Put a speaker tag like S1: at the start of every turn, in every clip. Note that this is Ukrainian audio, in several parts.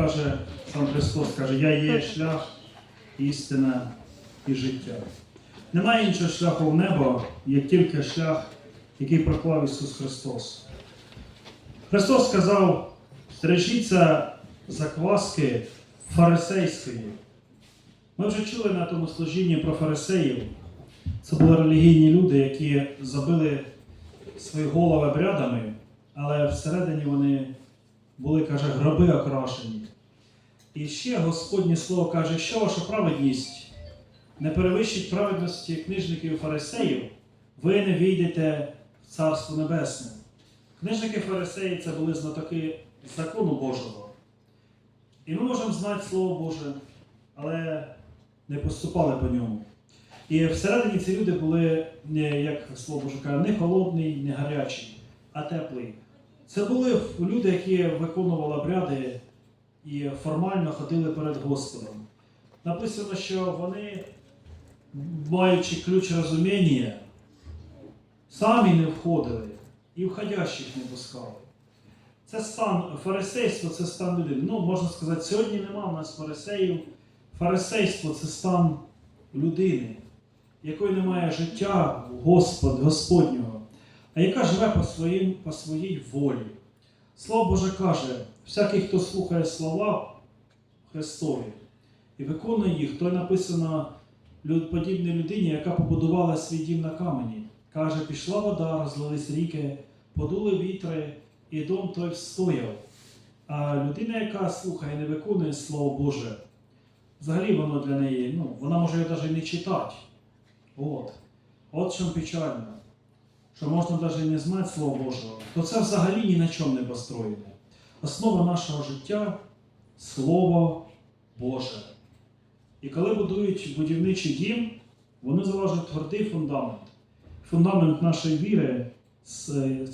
S1: Каже сам Христос, каже, я є шлях, істина і життя. Немає іншого шляху в небо, є тільки шлях, який проклав Ісус Христос. Христос сказав, стережіться закваски фарисейської. Ми вже чули на тому служінні про фарисеїв. Це були релігійні люди, які забили свої голови обрядами, але всередині вони були, каже, гроби окрашені. І ще Господнє Слово каже, що ваша праведність не перевищить праведності книжників і фарисеїв, ви не війдете в Царство Небесне. Книжники фарисеї це були знатоки закону Божого. І ми можемо знати Слово Боже, але не поступали по ньому. І всередині ці люди були, як слово Боже каже, не холодний, не гарячий, а теплий. Це були люди, які виконували обряди і формально ходили перед Господом. Написано, що вони, маючи ключ розуміння, самі не входили і входящих не пускали. Це стан фарисейства, це стан людини. Ну, можна сказати, сьогодні нема в нас фарисеїв. Фарисейство це стан людини, якої немає життя Господ, Господнього, а яка живе по, своїм, по своїй волі. Слово Боже каже, всякий, хто слухає слова Христові і виконує їх, то написано подібній людині, яка побудувала свій дім на камені. Каже, пішла вода, розлились ріки, подули вітри, і дом той встояв. А людина, яка слухає не виконує Слово Боже, взагалі воно для неї, ну, вона може його навіть не читати. От. От чим печально що можна навіть не знати Слово Божого, то це взагалі ні на чому не построєне. Основа нашого життя Слово Боже. І коли будують будівничий дім, вони заложують твердий фундамент. Фундамент нашої віри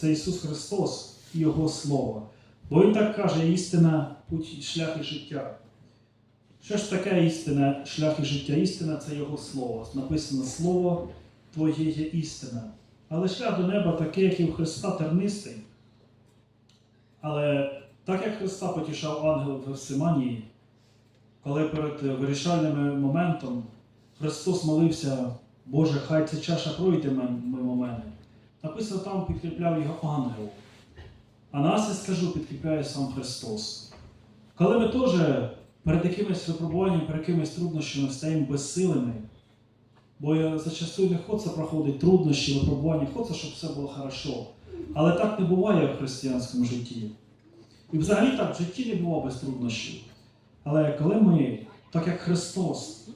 S1: це Ісус Христос і Його Слово. Бо Він так каже, істина, путь, шлях і життя. Що ж таке істина, шлях і життя? Істина це Його Слово. Написано Слово Твоє є істина. Але шлях до неба такий, як і у Христа, тернистий. Але так як Христа потішав ангел в Гефсиманії, коли перед вирішальним моментом Христос молився, Боже, хай ця чаша пройде мимо мене. Написано, там підкріпляв його ангел. А нас, я скажу, підкріпляє сам Христос. Коли ми теж перед якимось випробуванням, перед якимись труднощами стаємо безсилими, Бо зачастую не хочеться проходити труднощі, випробування, хочеться, щоб все було хорошо. Але так не буває в християнському житті. І взагалі так в житті не було без труднощів. Але коли ми, так як Христос,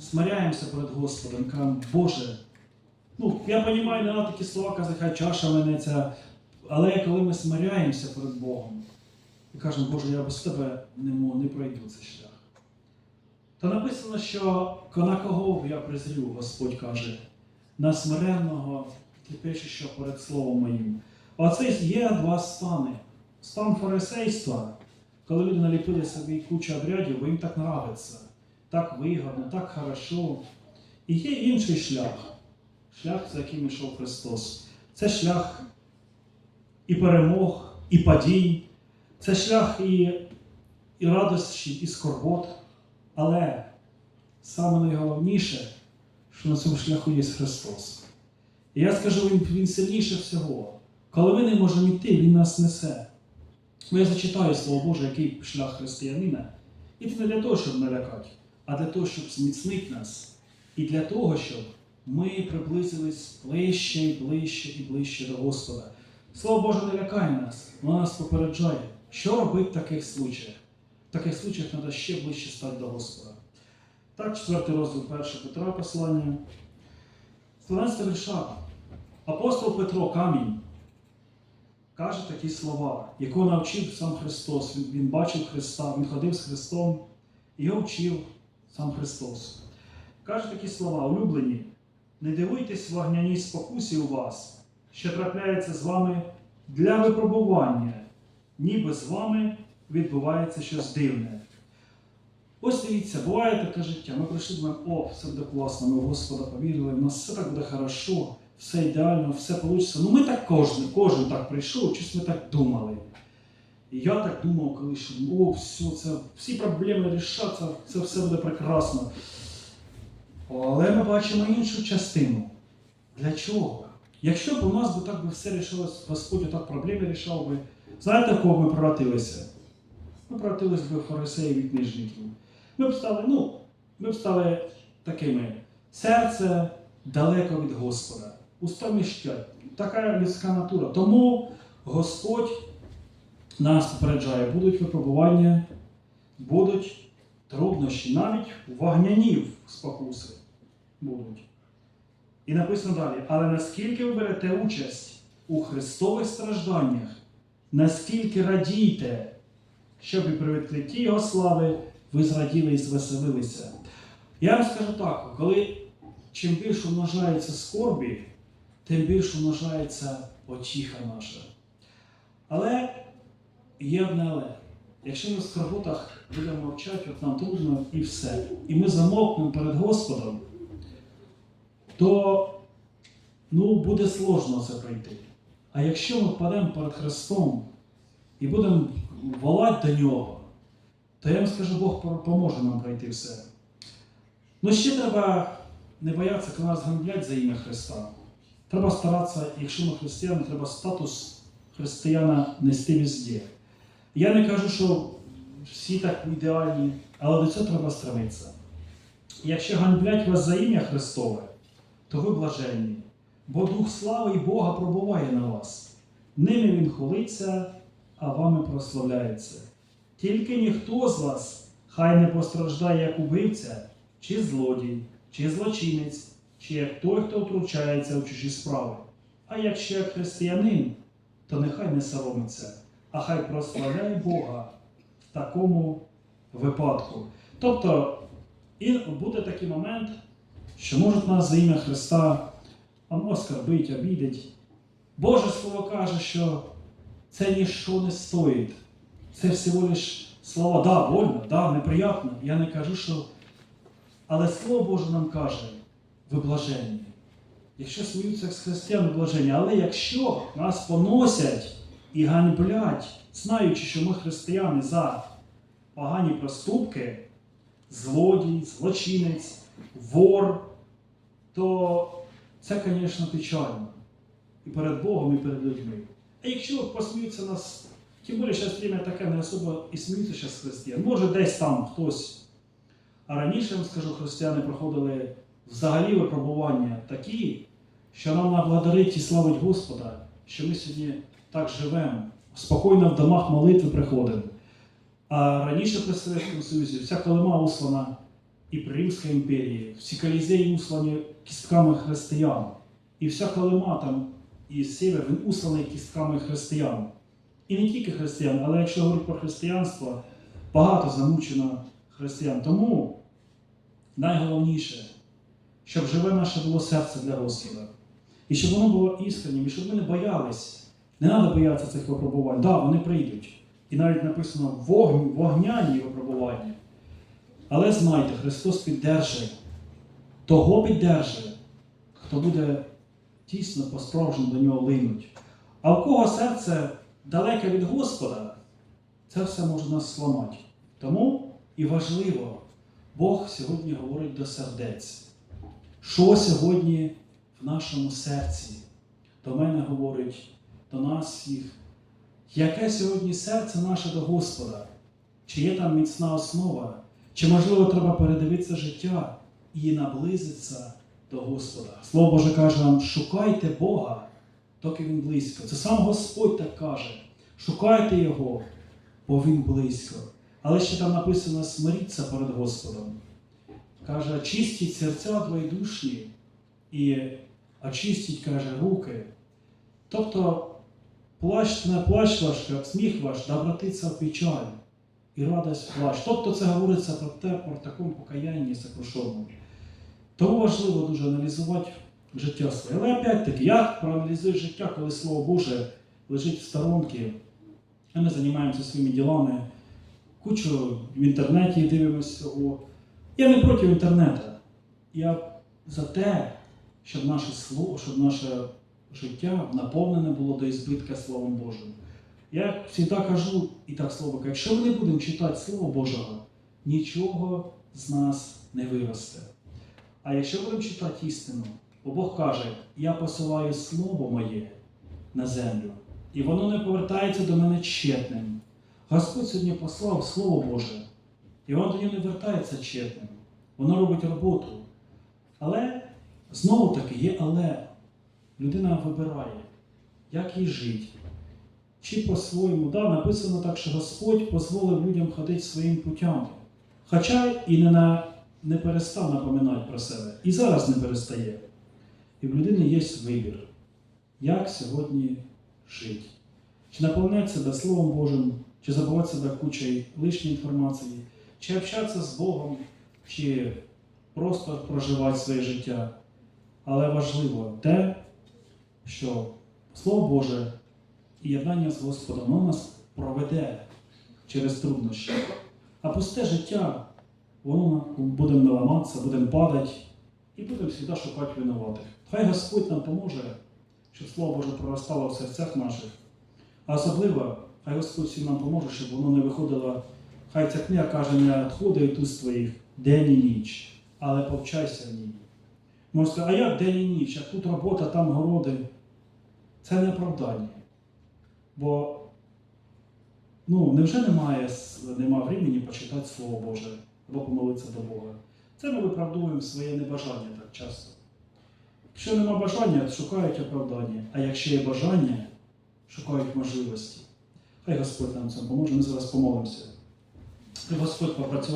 S1: смиряємося перед Господом, кажемо, Боже, ну, я розумію, не треба такі слова казати, хай чаша минеться, але коли ми смиряємося перед Богом і кажемо, Боже, я без тебе не, мо- не пройду цей шлях. Та написано, що на кого я презрю, Господь каже, на смиренного, що перед словом моїм. Оце є два стани. Стан фарисейства, коли люди наліпили собі кучу обрядів, бо їм так нравиться, так вигодно, так хорошо. І є інший шлях. Шлях, за яким йшов Христос. Це шлях і перемог, і падінь, це шлях і, і радості, і скорбот. Але саме найголовніше, що на цьому шляху є Христос. І я скажу, Він, він сильніше всього. Коли ми не можемо йти, Він нас несе. Бо я зачитаю Слово Боже, який шлях християнина. І це не для того, щоб налякати, а для того, щоб зміцнити нас. І для того, щоб ми приблизились ближче і ближче і ближче до Господа. Слово Боже не лякає нас, воно нас попереджає, що робити в таких случаях. Таких случаях треба ще ближче стати до Господа. Так, четвертий розділ 1 Петра послання. 12 вірша. Апостол Петро Камінь каже такі слова, якого навчив сам Христос. Він, він бачив Христа, він ходив з Христом, і його вчив сам Христос. Каже такі слова, улюблені, не дивуйтесь вогняній спокусі у вас, що трапляється з вами для випробування, ніби з вами відбувається щось дивне. Ось дивіться, буває таке життя. Ми прийшли думаємо, о, все буде класно, ми в Господа повірили, в нас все так буде хорошо, все ідеально, все вийде. Ну ми так кожен, кожен так прийшов, щось ми так думали. І я так думав, коли що о, все, це, всі проблеми рішаться, це все буде прекрасно. Але ми бачимо іншу частину. Для чого? Якщо б у нас би так би все рішилось, Господь отак проблеми рішав би, знаєте, в кого ми превратилися? Ми превратились би в фарисеїв і книжників. Ми б стали, ну, ми б стали такими. Серце далеко від Господа. Уста міщать. Така людська натура. Тому Господь нас попереджає, будуть випробування, будуть труднощі, навіть вогнянів спокуси будуть. І написано далі, але наскільки ви берете участь у Христових стражданнях, наскільки радійте, щоб і при відкритті Його слави ви зраділи і звеселилися. Я вам скажу так, коли чим більше умножається скорбі, тим більше умножається потіха наша. Але є одне але. Якщо ми в скорботах будемо мовчати, от нам трудно і все. І ми замовкнемо перед Господом, то ну, буде сложно це пройти. А якщо ми впадемо перед Христом і будемо волати до Нього, то я вам скажу, Бог поможе нам пройти все. Ну ще треба не боятися, коли нас ганблять за ім'я Христа. Треба старатися, якщо ми християни, треба статус християна нести везде. Я не кажу, що всі так ідеальні, але до цього треба стремитися. Якщо ганблять вас за ім'я Христове, то ви блаженні, бо Дух слави і Бога пробуває на вас. Ними Він хулиться, а вами прославляється. Тільки ніхто з вас хай не постраждає як убивця, чи злодій, чи злочинець, чи як той, хто втручається у чужі справи. А якщо як християнин, то нехай не соромиться, а хай прославляє Бога в такому випадку. Тобто, і буде такий момент, що можуть нас за ім'я Христа оскорбить, обідить. Боже Слово каже, що це ніщо не стоїть. Це всього лиш слова, да, больно, да, неприятно. Я не кажу, що. Але Слово Боже нам каже, ви блаженні. Якщо сміються з християн, ви блаженні. Але якщо нас поносять і ганьблять, знаючи, що ми християни за погані проступки, злодій, злочинець, вор, то це, звісно, печально. І перед Богом, і перед людьми. А якщо посміються нас, тим більше зараз время таке не особо і сміються зараз християн. Може, десь там хтось. А раніше, я вам скажу, християни проходили взагалі випробування такі, що нам наблагодарить і славить Господа, що ми сьогодні так живемо, спокійно в домах молитви приходимо. А раніше при Совєтському Союзі вся Колима услана і при Римській імперії, всі колізеї услані кістками християн. І вся Колима там, і север, він усланий кістками християн. І не тільки християн, але якщо говорити про християнство, багато замучено християн. Тому найголовніше, щоб живе наше було серце для Господа. І щоб воно було іскреннім, і щоб ми не боялись. Не треба боятися цих випробувань. Так, да, вони прийдуть. І навіть написано вогню, вогняні випробування. Але знайте, Христос піддержить, того піддержить, хто буде тісно по-справжньому до нього линуть. А в кого серце далеке від Господа, це все може нас зламати. Тому і важливо, Бог сьогодні говорить до сердець. Що сьогодні в нашому серці? До мене говорить, до нас всіх. Яке сьогодні серце наше до Господа? Чи є там міцна основа? Чи, можливо, треба передивитися життя і наблизитися до Господа? Слово Боже каже нам, шукайте Бога, доки Він близько. Це сам Господь так каже. Шукайте Його, бо Він близько. Але ще там написано смиріться перед Господом. Каже, очистіть серця двоєдушні і очистіть, каже, руки. Тобто плач не плач ваш, сміх ваш, да обратиться в печаль і радость плач. Тобто це говориться про те, про такому покаянні сокрушеному. Тому важливо дуже аналізувати життя своє. Але опять-таки, як проаналізуєш життя, коли Слово Боже лежить в сторонці, а ми займаємося своїми ділами, кучу в інтернеті дивимося. Я не проти інтернету. Я за те, щоб наше слово, щоб наше життя наповнене було до ізбитка Словом Божим. Я завжди кажу, і так слово, кажу, якщо ми не будемо читати Слово Божого, нічого з нас не виросте. А якщо будемо читати істину, бо Бог каже, я посилаю Слово моє на землю, і воно не повертається до мене тщетним. Господь сьогодні послав Слово Боже, і воно до нього не вертається тщетним. Воно робить роботу. Але знову таки є але. Людина вибирає, як їй жити. Чи по-своєму, да, написано так, що Господь дозволив людям ходити своїм путями. Хоча і не, на, не перестав напоминати про себе. І зараз не перестає. І в людини є вибір, як сьогодні жити. Чи наповняти себе Словом Божим, чи забувати себе кучою лишньої інформації, чи общатися з Богом, чи просто проживати своє життя. Але важливо те, що Слово Боже і єднання з Господом воно нас проведе через труднощі. А пусте життя, воно будемо наламатися, будемо падати і будемо завжди шукати винуватих. Хай Господь нам поможе, щоб Слово Боже проростало в серцях наших. А особливо, хай Господь всім нам поможе, щоб воно не виходило, хай ця книга каже, не відходи від уст твоїх день і ніч, але повчайся в ній. Можна сказати, а як день і ніч, як тут робота, там городи. Це не оправдання. Бо ну, невже немає, с- нема времени почитати Слово Боже або помолитися до Бога? Це ми виправдовуємо своє небажання так часто. Якщо нема бажання, шукають оправдання. А якщо є бажання, шукають можливості. Хай Господь нам цим поможе, ми зараз помолимося. Хай Господь попрацював.